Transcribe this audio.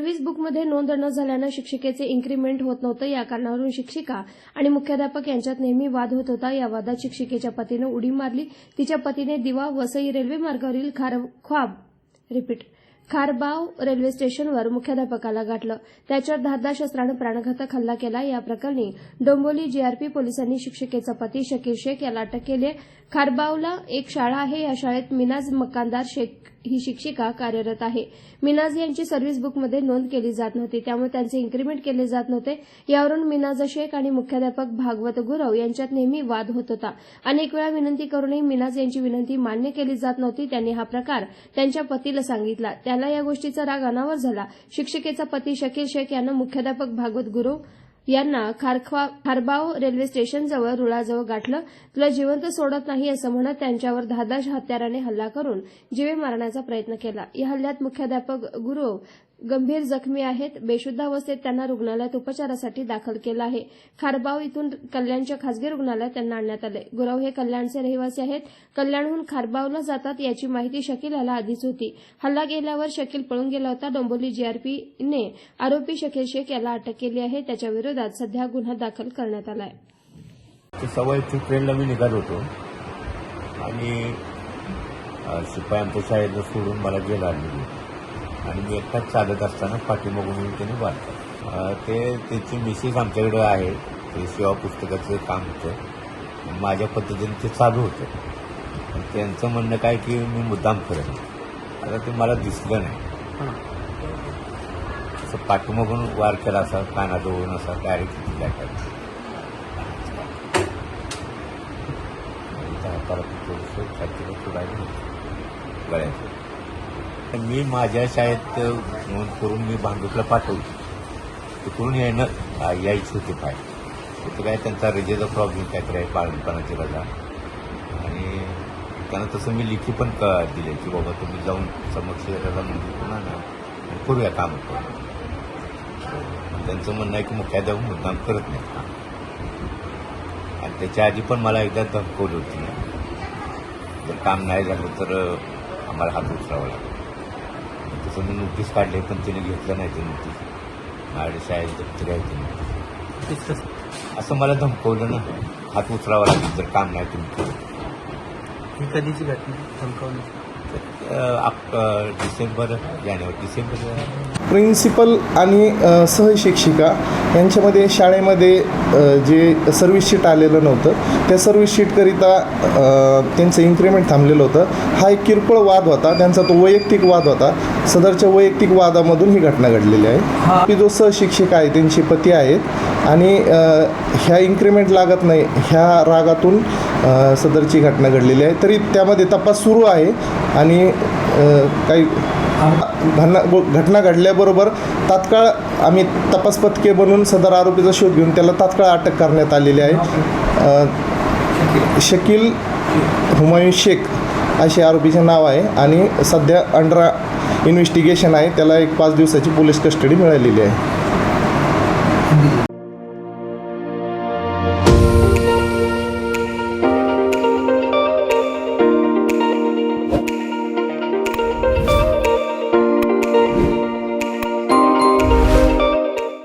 Service बुकमध्ये नोंद न झाल्यानं शिक्षिकेचे इन्क्रीमेंट होत नव्हतं या कारणावरून शिक्षिका आणि मुख्याध्यापक यांच्यात नेहमी वाद होत होता. या वादात शिक्षिकेच्या पतीनं उडी मारली. तिच्या पतीने दिवा वसई रेल्वे मार्गावरील खार ख्वाब रिपीट खारबाव रेल्वे स्टेशनवर मुख्याध्यापकाला गाठलं. त्याच्यावर धारदार शस्त्रानं प्राणघातक हल्ला केला. या प्रकरणी डोंबोली जीआरपी पोलिसांनी शिक्षिकेचा पती शकीर शेख याला अटक केली आहे. खारबावला एक शाळा आहे. या शाळेत मिनाज मकानदार शेख ही शिक्षिका कार्यरत आहे. मिनाज यांची सर्व्हिस बुकमध्ये नोंद केली जात नव्हती. त्यामुळे त्यांचे इन्क्रीमेंट केले जात नव्हते. यावरून मिनाज शेख आणि मुख्याध्यापक भागवत गुरव यांच्यात नेहमी वाद होत होता. अनेक वेळा विनंती करूनही मिनाज यांची विनंती मान्य केली जात नव्हती. त्यांनी हा प्रकार त्यांच्या पतीला सांगितला. त्याला या गोष्टीचा राग अनावर झाला. शिक्षिकेचा पती शकील शेख यानं मुख्याध्यापक भागवत गुरव यांना खारबाव रेल्वे स्टेशनजवळ रुळाजवळ गाठलं. तुला जिवंत सोडत नाही असं म्हणत त्यांच्यावर धारदार हत्याराने हल्ला करून जीवे मारण्याचा प्रयत्न केला. या हल्ल्यात मुख्याध्यापक गुरव गंभीर जखमी आहेत. बेशुद्धावस्थेत त्यांना रुग्णालयात उपचारासाठी दाखल केलं आहे. खारबाव इथून कल्याणच्या खासगी रुग्णालयात त्यांना आणण्यात आले गुरव हे कल्याणचे रहिवासी आहेत. कल्याणहून खारबावला जातात याची माहिती शकील याला आधीच होती. हल्ला गेल्यावर शकील पळून गेला होता. डोंबोली जीआरपीने आरोपी शकील शेख याला अटक केली आहे. त्याच्या विरोधात सध्या गुन्हा दाखल करण्यात आला आहे ट्रेनला मी निघालो होतो. आणि अ, शाळेला सोडून मला जेल आणली आणि मी एकटाच चालत असताना पाठीमागून त्यांनी मारलं ते त्याची मिसेस आमच्याकडे आहे. ते सेवा पुस्तकाचं काम होतं. माझ्या पद्धतीने ते चालू होतं. त्यांचं म्हणणं काय की मी मुद्दाम करत आता ते मला दिसलं नाही. असं पाठीमागून वार केला असा कानाजवळून असा डायरेक्ट दिला हाताला थोडंसं छातीला सोडायला गळ्याचं तर मी माझ्या शाळेत नोंद करून मी भांडूपला पाठवली. तिकडून येणं यायचं यायची होती पाय तिथं काय त्यांचा रेजेचा प्रॉब्लेम काहीतरी आहे बाळणपणाची रजा आणि त्यांना तसं मी लिखी पण क दिले की बाबा तुम्ही जाऊन समक्ष रजा म्हणजे पुन्हा ना आणि करूया काम करू त्यांचं म्हणणं आहे की मुख्याध्यापक मुद्दाम करत नाही काम आणि त्याच्या आधी पण मला एकदा धमकवली होती. जर काम नाही झालं तर आम्हाला हात उचलावा लागतो तसं मी नोटीस काढली पण तिने घेतलं नाही ते नोटीस माझ्या शाळेत दप्तर आहे ते notice. असं मला धमकवलं ना हात उचलावा लागेल जर काम नाही तुम्ही ही कधीची घटना आप- डिसेंबर जानेवारी डिसेंबर. प्रिन्सिपल आणि सहशिक्षिका यांच्यामध्ये शाळेमध्ये जे सर्व्हिस शीट आलेलं नव्हतं त्या सर्व्हिस शीटकरिता त्यांचं इन्क्रीमेंट थांबलेलं होतं. हा एक किरकोळ वाद होता. त्यांचा तो वैयक्तिक वाद होता. सदरच्या वैयक्तिक वादामधून ही घटना घडलेली आहे. की जो सहशिक्षिका आहे त्यांचे पती आहेत आणि अ, ह्या इन्क्रीमेंट लागत नाही ह्या रागातून सदरची घटना घडलेली आहे. तरी त्यामध्ये तपास सुरू आहे आणि काही घटना घटना घडल्याबरोबर तात्काळ आम्ही तपास पथके बनवून सदर आरोपीचा शोध घेऊन त्याला तात्काळ अटक करण्यात आलेली आहे. शकील हुमायून शेख असे आरोपीचे नाव आहे आणि सध्या अंडर इन्व्हेस्टिगेशन आहे. त्याला एक पाच दिवसाची पोलीस कस्टडी मिळालेली आहे.